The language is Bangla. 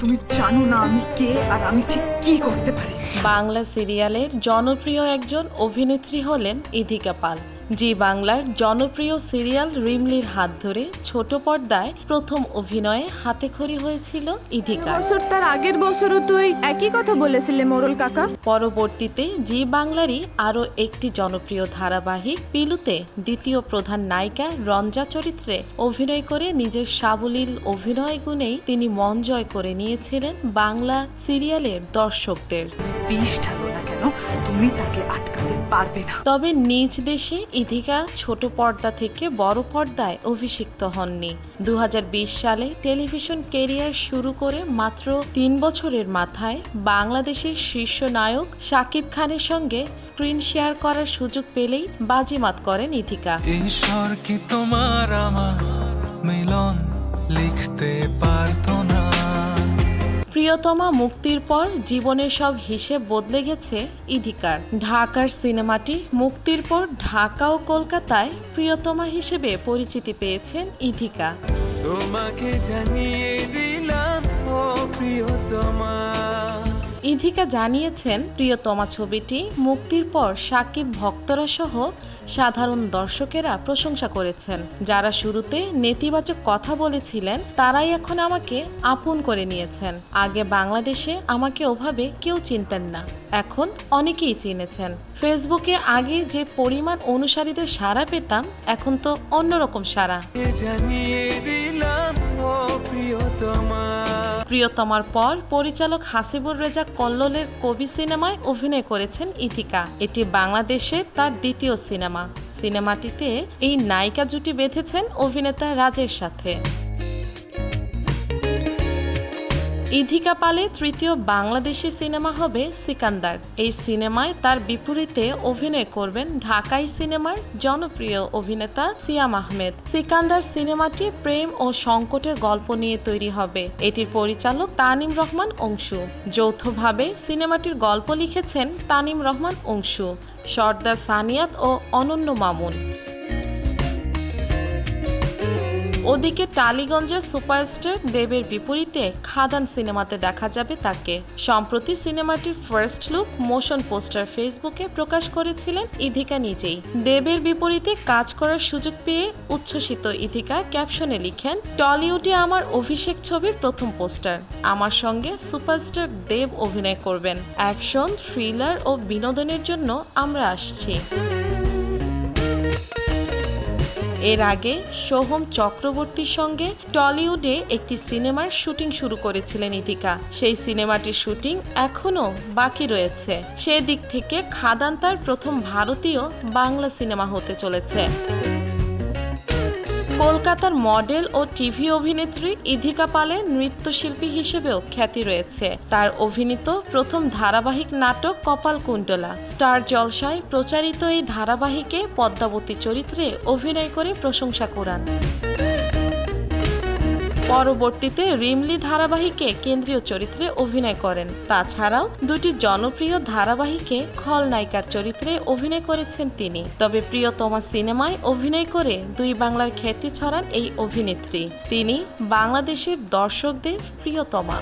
তুমি জানো না আমি কে আর আমি ঠিক কি করতে পারি। বাংলা সিরিয়ালের জনপ্রিয় একজন অভিনেত্রী হলেন ইধিকা পাল। জি বাংলার জনপ্রিয় সিরিয়াল রিমলির হাত ধরে ছোট পর্দায় প্রথম অভিনয়ে হাতেখড়ি হয়েছিল ইধিকা বছর তার আগের বছরও তুই একই কথা বলেছিলে মোরল কাকা। পরবর্তীতে জি বাংলারই আরও একটি জনপ্রিয় ধারাবাহিক পিলুতে দ্বিতীয় প্রধান নায়িকা রঞ্জা চরিত্রে অভিনয় করে নিজের সাবলীল অভিনয় গুণেই তিনি মন জয় করে নিয়েছিলেন বাংলা সিরিয়ালের দর্শকদের। বিষ ঢালো না কেন? তুমি তাকে আটকাতে পারবে না। তবে নিজ দেশে ইধিকা ছোট পর্দা থেকে বড় পর্দায় অভিষিক্ত হননি। দুহাজার বিশ সালে টেলিভিশন কেরিয়ার শুরু করে মাত্র তিন বছরের মাথায় বাংলাদেশের শীর্ষ নায়ক শাকিব খানের সঙ্গে স্ক্রিন শেয়ার করার সুযোগ পেলেই বাজিমাত করেন ইধিকা ঈশ্বর কি তোমার আমার মিলন লিখতে পারতো প্রিয়তমা মুক্তির পর জীবনের সব হিসেব বদলে গেছে ইধিকার। ঢাকার সিনেমাটি মুক্তির পর ঢাকা ও কলকাতায় প্রিয়তমা হিসেবে পরিচিতি পেয়েছেন ইধিকা। তোমাকে জানিয়ে দিলাম, ও প্রিয়তমা। ইধিকা জানিয়েছেন, প্রিয়তমা ছবিটি মুক্তির পর সাকিব ভক্তরা সহ সাধারণ দর্শকেরা প্রশংসা করেছেন। যারা শুরুতে নেতিবাচক কথা বলেছিলেন, তারাই এখন আমাকে আপন করে নিয়েছেন। আগে বাংলাদেশে আমাকে ওভাবে কেউ চিনতেন না, এখন অনেকেই চিনেছেন। ফেসবুকে আগে যে পরিমাণ অনুসারীদের সাড়া পেতাম, এখন তো অন্যরকম সাড়া। প্রিয়তমার পর পরিচালক হাসিবুর রেজা কল্লোলের কবি সিনেমায় অভিনয় করেছেন ইথিকা। এটি বাংলাদেশে তার দ্বিতীয় সিনেমা। সিনেমাটিতে এই নায়িকা জুটি বেঁধেছেন অভিনেতা রাজের সাথে। ইধিকা পালে তৃতীয় বাংলাদেশি সিনেমা হবে সিকান্দার। এই সিনেমায় তার বিপরীতে অভিনয় করবেন ঢাকাই সিনেমার জনপ্রিয় অভিনেতা সিয়াম আহমেদ। সিকান্দার সিনেমাটি প্রেম ও সংকটের গল্প নিয়ে তৈরি হবে। এটির পরিচালক তানিম রহমান অংশু। যৌথভাবে সিনেমাটির গল্প লিখেছেন তানিম রহমান অংশু, সর্দার সানিয়াত ও অনন্য মামুন। ওদিকে টালিগঞ্জের সুপারস্টার দেবের বিপরীতে খাদান সিনেমাতে দেখা যাবে তাকে। সম্প্রতি সিনেমাটির ফার্স্ট লুক মোশন পোস্টার ফেসবুকে প্রকাশ করেছিলেন ইধিকা নিজেই। দেবের বিপরীতে কাজ করার সুযোগ পেয়ে উচ্ছ্বসিত ইধিকা ক্যাপশনে লিখেন, টলিউডে আমার অভিষেক ছবির প্রথম পোস্টার। আমার সঙ্গে সুপারস্টার দেব অভিনয় করবেন। অ্যাকশন, থ্রিলার ও বিনোদনের জন্য আমরা আসছি। এর আগে সোহম চক্রবর্তীর সঙ্গে টলিউডে একটি সিনেমার শুটিং শুরু করেছিলেন ইতিকা। সেই সিনেমাটির শুটিং এখনও বাকি রয়েছে। সেদিক থেকে খাদান তার প্রথম ভারতীয় বাংলা সিনেমা হতে চলেছে। কলকাতার মডেল ও টিভি অভিনেত্রী ইধিকা পালের নৃত্যশিল্পী হিসেবেও খ্যাতি রয়েছে। তার অভিনীত প্রথম ধারাবাহিক নাটক কপাল কুণ্ডলা, স্টার জলসায় প্রচারিত এই ধারাবাহিকে পদ্মাবতী চরিত্রে অভিনয় করে প্রশংসা কুড়ান। পরবর্তীতে রিমলি ধারাবাহিকে কেন্দ্রীয় চরিত্রে অভিনয় করেন। তাছাড়াও দুটি জনপ্রিয় ধারাবাহিকে খলনায়িকার চরিত্রে অভিনয় করেছেন তিনি। তবে প্রিয়তমা সিনেমায় অভিনয় করে দুই বাংলার খ্যাতি ছড়ান এই অভিনেত্রী। তিনি বাংলাদেশের দর্শকদের প্রিয়তমা।